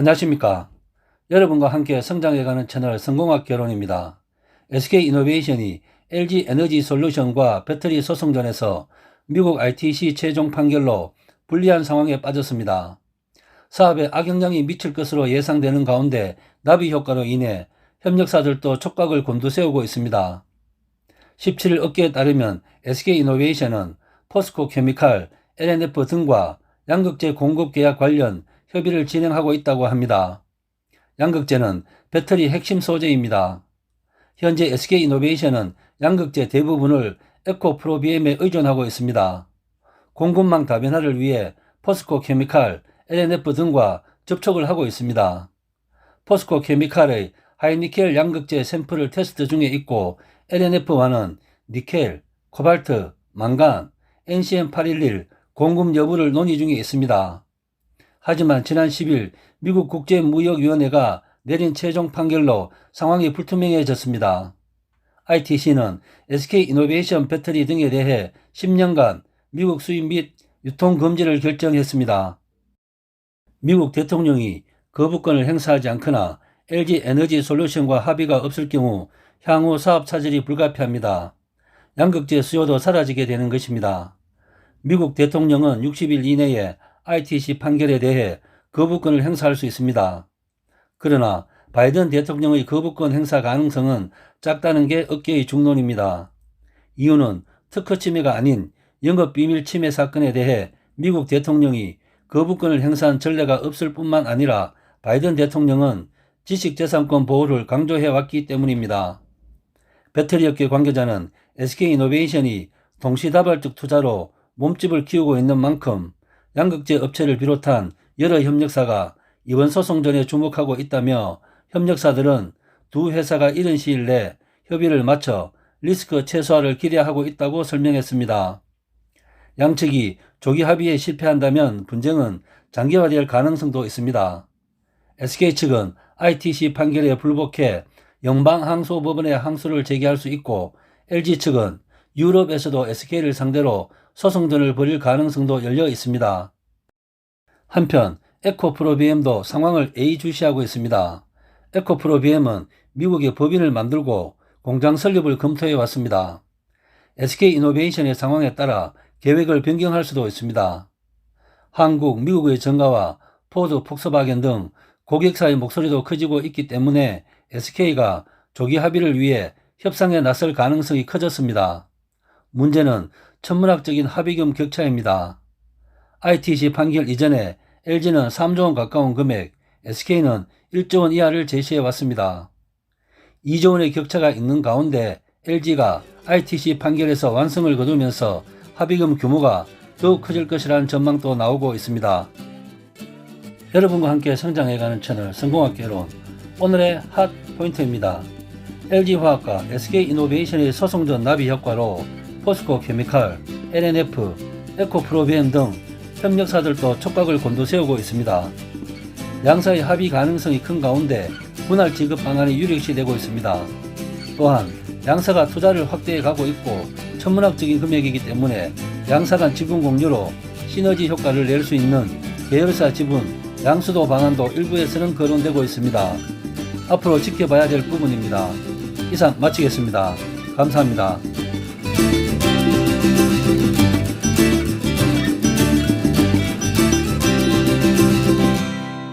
안녕하십니까. 여러분과 함께 성장해가는 채널 성공학 결혼입니다. SK이노베이션이 LG 에너지 솔루션과 배터리 소송전에서 미국 RTC 최종 판결로 불리한 상황에 빠졌습니다. 사업에 악영향이 미칠 것으로 예상되는 가운데 나비 효과로 인해 협력사들도 촉각을 곤두세우고 있습니다. 17일 업계에 따르면 SK이노베이션은 포스코 케미칼, LNF 등과 양극재 공급 계약 관련 협의를 진행하고 있다고 합니다. 양극재는 배터리 핵심 소재입니다. 현재 SK이노베이션은 양극재 대부분을 에코프로비엠에 의존하고 있습니다. 공급망 다변화를 위해 포스코 케미칼, LNF 등과 접촉을 하고 있습니다. 포스코 케미칼의 하이니켈 양극재 샘플을 테스트 중에 있고 LNF와는 니켈, 코발트, 망간, NCM811 공급 여부를 논의 중에 있습니다. 하지만 지난 10일 미국 국제무역위원회가 내린 최종 판결로 상황이 불투명해졌습니다. ITC는 SK이노베이션 배터리 등에 대해 10년간 미국 수입 및 유통 금지를 결정했습니다. 미국 대통령이 거부권을 행사하지 않거나 LG 에너지 솔루션과 합의가 없을 경우 향후 사업 차질이 불가피합니다. 양극재 수요도 사라지게 되는 것입니다. 미국 대통령은 60일 이내에 ITC 판결에 대해 거부권을 행사할 수 있습니다. 그러나 바이든 대통령의 거부권 행사 가능성은 작다는 게 업계의 중론입니다. 이유는 특허 침해가 아닌 영업 비밀 침해 사건에 대해 미국 대통령이 거부권을 행사한 전례가 없을 뿐만 아니라 바이든 대통령은 지식재산권 보호를 강조해 왔기 때문입니다. 배터리업계 관계자는 SK이노베이션이 동시다발적 투자로 몸집을 키우고 있는 만큼 양극재 업체를 비롯한 여러 협력사가 이번 소송 전에 주목하고 있다며 협력사들은 두 회사가 이른 시일 내 협의를 마쳐 리스크 최소화를 기대하고 있다고 설명했습니다. 양측이 조기 합의에 실패한다면 분쟁은 장기화될 가능성도 있습니다. SK 측은 ITC 판결에 불복해 영방항소법원에 항소를 제기할 수 있고 LG 측은 유럽에서도 SK를 상대로 소송전을 벌일 가능성도 열려 있습니다. 한편 에코프로비엠도 상황을 예의주시하고 있습니다. 에코프로비엠은 미국의 법인을 만들고 공장 설립을 검토해 왔습니다. SK이노베이션의 상황에 따라 계획을 변경할 수도 있습니다. 한국, 미국의 정가와 포드, 폭스바겐 등 고객사의 목소리도 커지고 있기 때문에 SK가 조기 합의를 위해 협상에 나설 가능성이 커졌습니다. 문제는 천문학적인 합의금 격차입니다. ITC 판결 이전에 LG는 3조 원 가까운 금액, SK는 1조 원 이하를 제시해 왔습니다. 2조 원의 격차가 있는 가운데 LG가 ITC 판결에서 완성을 거두면서 합의금 규모가 더욱 커질 것이라는 전망도 나오고 있습니다. 여러분과 함께 성장해가는 채널 성공학개론 오늘의 핫 포인트입니다. LG화학과 SK이노베이션의 소송전 나비 효과로 포스코 케미칼, LNF, 에코프로비엠 등 협력사들도 촉각을 곤두세우고 있습니다. 양사의 합의 가능성이 큰 가운데 분할 지급 방안이 유력시되고 있습니다. 또한 양사가 투자를 확대해 가고 있고 천문학적인 금액이기 때문에 양사 간 지분 공유로 시너지 효과를 낼 수 있는 계열사 지분 양수도 방안도 일부에서는 거론되고 있습니다. 앞으로 지켜봐야 될 부분입니다. 이상 마치겠습니다. 감사합니다.